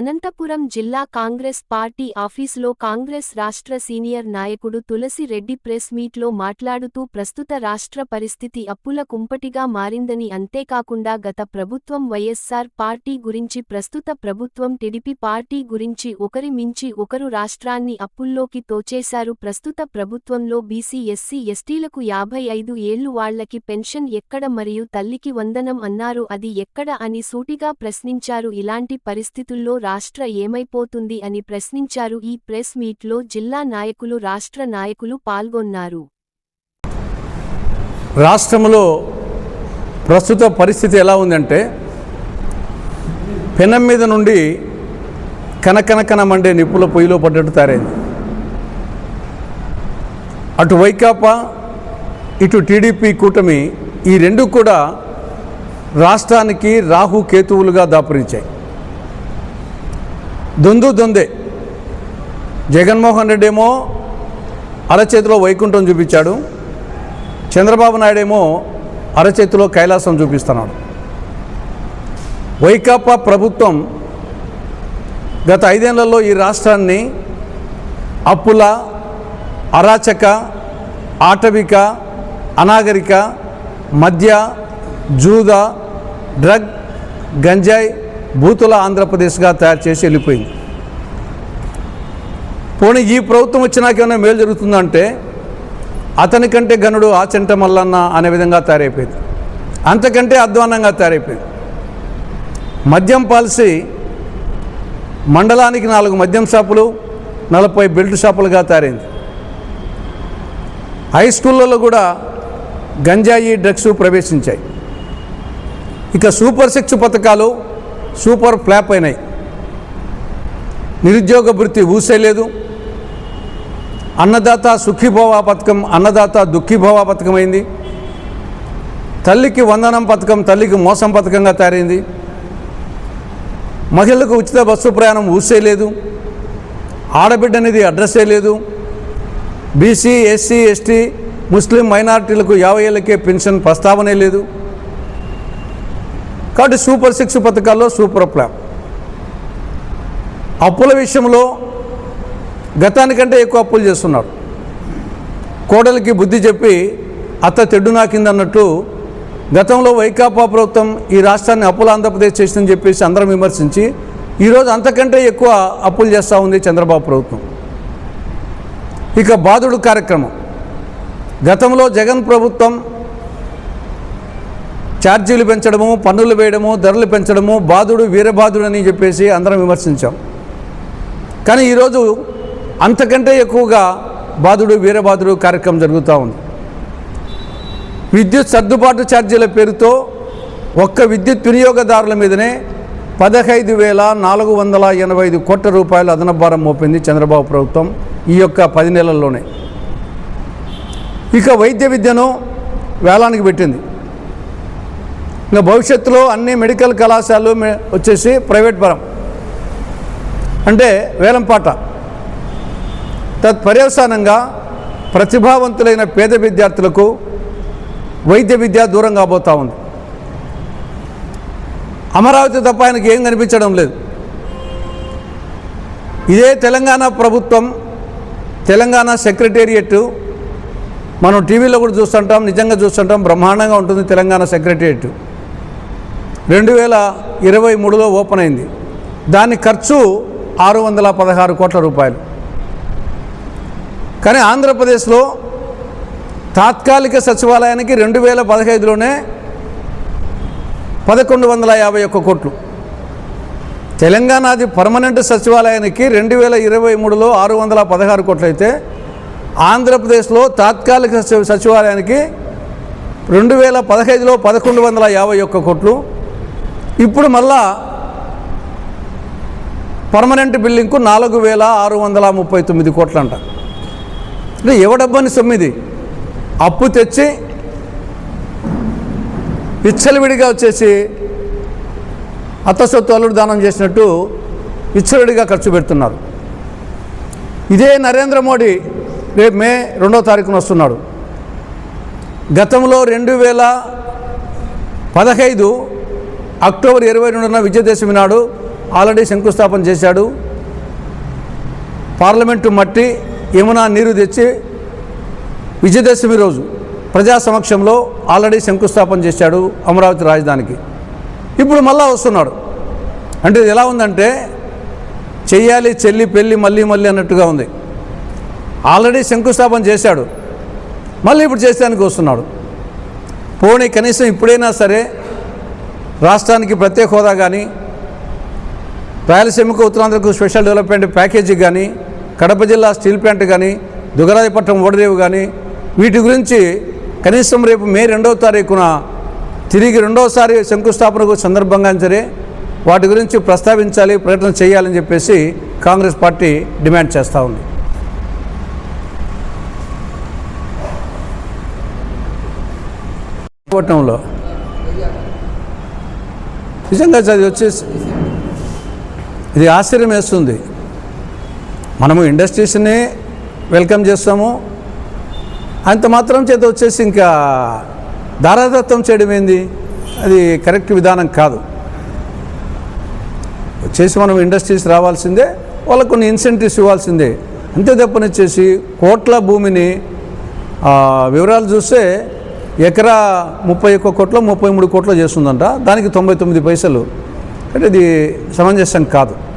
అనంతపురం జిల్లా కాంగ్రెస్ పార్టీ ఆఫీసులో కాంగ్రెస్ రాష్ట్ర సీనియర్ నాయకుడు తులసి రెడ్డి ప్రెస్ మీట్లో మాట్లాడుతూ ప్రస్తుత రాష్ట్ర పరిస్థితి అప్పుల కుంపటిగా మారిందని అంతేకాకుండా గత ప్రభుత్వం వైఎస్సార్ పార్టీ గురించి ప్రస్తుత ప్రభుత్వం టిడిపి పార్టీ గురించి ఒకరి మించి ఒకరు రాష్ట్రాన్ని అప్పుల్లోకి తోచేశారు. ప్రస్తుత ప్రభుత్వంలో బీసీ ఎస్సీ ఎస్టీలకు యాభై ఐదు ఏళ్ళు వాళ్ళకి పెన్షన్ ఎక్కడ మరియు తల్లికి వందనం అన్నారు. అది ఎక్కడ అని సూటిగా ప్రశ్నించారు. ఇలాంటి పరిస్థితుల్లో రాష్ట్ర ఏమైపోతుంది అని ప్రశ్నించారు ఈ ప్రెస్ మీట్లో జిల్లా నాయకులు రాష్ట్ర నాయకులు పాల్గొన్నారు. రాష్ట్రంలో ప్రస్తుత పరిస్థితి ఎలా ఉందంటే పెనం మీద నుండి కనకనకన మండే నిప్పుల పొయ్యిలో పడ్డట్టు తయారైంది. అటు వైకాపా ఇటు టీడీపీ కూటమి ఈ రెండు కూడా రాష్ట్రానికి రాహు కేతువులుగా దాపురించాయి. దొందు దొందే. జగన్మోహన్ రెడ్డి ఏమో అరచేతిలో వైకుంఠం చూపించాడు. చంద్రబాబు నాయుడు ఏమో అరచేతిలో కైలాసం చూపిస్తున్నాడు. వైకాపా ప్రభుత్వం గత ఐదేళ్ళలో ఈ రాష్ట్రాన్ని అప్పుల అరాచక ఆటవిక అనాగరిక మద్య జూద డ్రగ్ గంజాయి బూతుల ఆంధ్రప్రదేశ్గా తయారు చేసి వెళ్ళిపోయింది. పోనీ ఈ ప్రభుత్వం వచ్చినాక ఏమైనా మేలు జరుగుతుందంటే అతనికంటే గనుడు ఆచంట మల్లన్న అనే విధంగా తయారైపోయింది. అంతకంటే అధ్వానంగా తయారైపోయింది. మద్యం పాలసీ మండలానికి నాలుగు మద్యం షాపులు నలభై బెల్ట్ షాపులుగా తయారైంది. హై స్కూళ్ళలో కూడా గంజాయి డ్రగ్స్ ప్రవేశించాయి. ఇక సూపర్ సిక్స్ పథకాలు సూపర్ ఫ్లాప్ అయినాయి. నిరుద్యోగ వృత్తి ఊసేయలేదు అన్నదాత సుఖీభవ పథకం అన్నదాత దుఃఖీభవ పథకం అయింది. తల్లికి వందనం పథకం తల్లికి మోసం పథకంగా తయారైంది. మహిళలకు ఉచిత బస్సు ప్రయాణం ఊసేయలేదు ఆడబిడ్డ అనేది అడ్రస్సే లేదు. బీసీ ఎస్సీ ఎస్టీ ముస్లిం మైనార్టీలకు యాభై ఏళ్ళకే పెన్షన్ ప్రస్తావనే లేదు. కాబట్టి సూపర్ సిక్స్ పథకాల్లో సూపర్ ప్లాన్. అప్పుల విషయంలో గతానికంటే ఎక్కువ అప్పులు చేస్తున్నారు. కోడలికి బుద్ధి చెప్పి అత్త తెడ్డు నాకిందన్నట్టు గతంలో వైకాపా ప్రభుత్వం ఈ రాష్ట్రాన్ని అప్పుల ఆంధ్రప్రదేశ్ చేసిందని చెప్పేసి అందరం విమర్శించి ఈరోజు అంతకంటే ఎక్కువ అప్పులు చేస్తూ ఉంది చంద్రబాబు ప్రభుత్వం. ఇక బాధుడు కార్యక్రమం. గతంలో జగన్ ప్రభుత్వం ఛార్జీలు పెంచడము పన్నులు వేయడము ధరలు పెంచడము బాధుడు వీరబాధుడు అని చెప్పేసి అందరం విమర్శించాం. కానీ ఈరోజు అంతకంటే ఎక్కువగా బాధుడు వీరబాధుడు కార్యక్రమం జరుగుతూ ఉంది. విద్యుత్ సర్దుబాటు ఛార్జీల పేరుతో ఒక్క విద్యుత్ వినియోగదారుల మీదనే పదహైదు వేల నాలుగు వందల ఎనభై ఐదు కోట్ల రూపాయలు అదనభారం భారం మోపింది చంద్రబాబు ప్రభుత్వం ఈ యొక్క పది నెలల్లోనే. ఇక వైద్య విద్యను వేలానికి పెట్టింది. ఇంకా భవిష్యత్తులో అన్ని మెడికల్ కళాశాలలు వచ్చేసి ప్రైవేట్ పరం. అంటే వేలంపాట తత్పర్యవసానంగా ప్రతిభావంతులైన పేద విద్యార్థులకు వైద్య విద్య దూరం కాబోతూ ఉంది. అమరావతి తప్ప ఆయనకి ఏం కనిపించడం లేదు. ఇదే తెలంగాణ ప్రభుత్వం తెలంగాణ సెక్రటేరియట్ మనం టీవీలో కూడా చూస్తుంటాం నిజంగా చూస్తుంటాం బ్రహ్మాండంగా ఉంటుంది తెలంగాణ సెక్రటేరియట్. రెండు వేల ఇరవై మూడులో ఓపెన్ అయింది. దాని ఖర్చు ఆరు వందల పదహారు కోట్ల రూపాయలు. కానీ ఆంధ్రప్రదేశ్లో తాత్కాలిక సచివాలయానికి రెండు వేల పదహైదులోనే పదకొండు వందల యాభై ఒక్క కోట్లు. తెలంగాణది పర్మనెంట్ సచివాలయానికి రెండు వేల ఇరవై మూడులో ఆరు వందల పదహారు కోట్లయితే ఆంధ్రప్రదేశ్లో తాత్కాలిక సచివాలయానికి రెండు వేల పదహైదులో పదకొండు వందల యాభై ఒక్క కోట్లు. ఇప్పుడు మళ్ళా పర్మనెంట్ బిల్డింగ్కు నాలుగు వేల ఆరు వందల ముప్పై తొమ్మిది కోట్లు అంట అంటే ఎవడబ్బని సొమ్మిది? అప్పు తెచ్చి విచ్చలవిడిగా వచ్చేసి అత్తసొత్తు అల్లుడు దానం చేసినట్టు విచ్చలవిడిగా ఖర్చు పెడుతున్నారు. ఇదే నరేంద్ర మోడీ రేపు మే రెండో తారీఖున వస్తున్నాడు. గతంలో రెండు వేల పదహైదు అక్టోబర్ ఇరవై రెండున విజయదశమి నాడు ఆల్రెడీ శంకుస్థాపన చేశాడు. పార్లమెంటు మట్టి యమునా నీరు తెచ్చి విజయదశమి రోజు ప్రజా సమక్షంలో ఆల్రెడీ శంకుస్థాపన చేశాడు అమరావతి రాజధానికి. ఇప్పుడు మళ్ళా వస్తున్నాడు. అంటే ఇది ఎలా ఉందంటే చెయ్యాలి చెల్లి పెళ్ళి మళ్ళీ మళ్ళీ అన్నట్టుగా ఉంది. ఆల్రెడీ శంకుస్థాపన చేశాడు. మళ్ళీ ఇప్పుడు చేసేదానికి వస్తున్నాడు. పోనీ కనీసం ఇప్పుడైనా సరే రాష్ట్రానికి ప్రత్యేక హోదా కానీ రాయలసీమకు ఉత్తరాంధ్రకు స్పెషల్ డెవలప్మెంట్ ప్యాకేజీ కానీ కడప జిల్లా స్టీల్ ప్లాంట్ కానీ దుగరాజపట్నం ఓడరేవు కానీ వీటి గురించి కనీసం రేపు మే రెండవ తారీఖున తిరిగి రెండవసారి శంకుస్థాపనకు సందర్భంగా సరే వాటి గురించి ప్రస్తావించాలి ప్రకటన చేయాలని చెప్పేసి కాంగ్రెస్ పార్టీ డిమాండ్ చేస్తూ ఉంది. పట్టణంలో నిజంగా అది వచ్చేసి ఇది ఆశ్చర్యం వేస్తుంది. మనము ఇండస్ట్రీస్ని వెల్కమ్ చేస్తాము. అంత మాత్రం చేత వచ్చేసి ఇంకా దారాదత్తం చేయడం ఏంది? అది కరెక్ట్ విధానం కాదు. వచ్చేసి మనం ఇండస్ట్రీస్ రావాల్సిందే వాళ్ళకు కొన్ని ఇన్సెంటివ్స్ ఇవ్వాల్సిందే. అంతే తప్పనిచ్చేసి కోట్ల భూమిని వివరాలు చూస్తే ఎకరా ముప్పై ఒక్క కోట్ల ముప్పై మూడు కోట్లు చేస్తుందంట. దానికి తొంభై తొమ్మిది పైసలు. అంటే ఇది సమంజసం కాదు.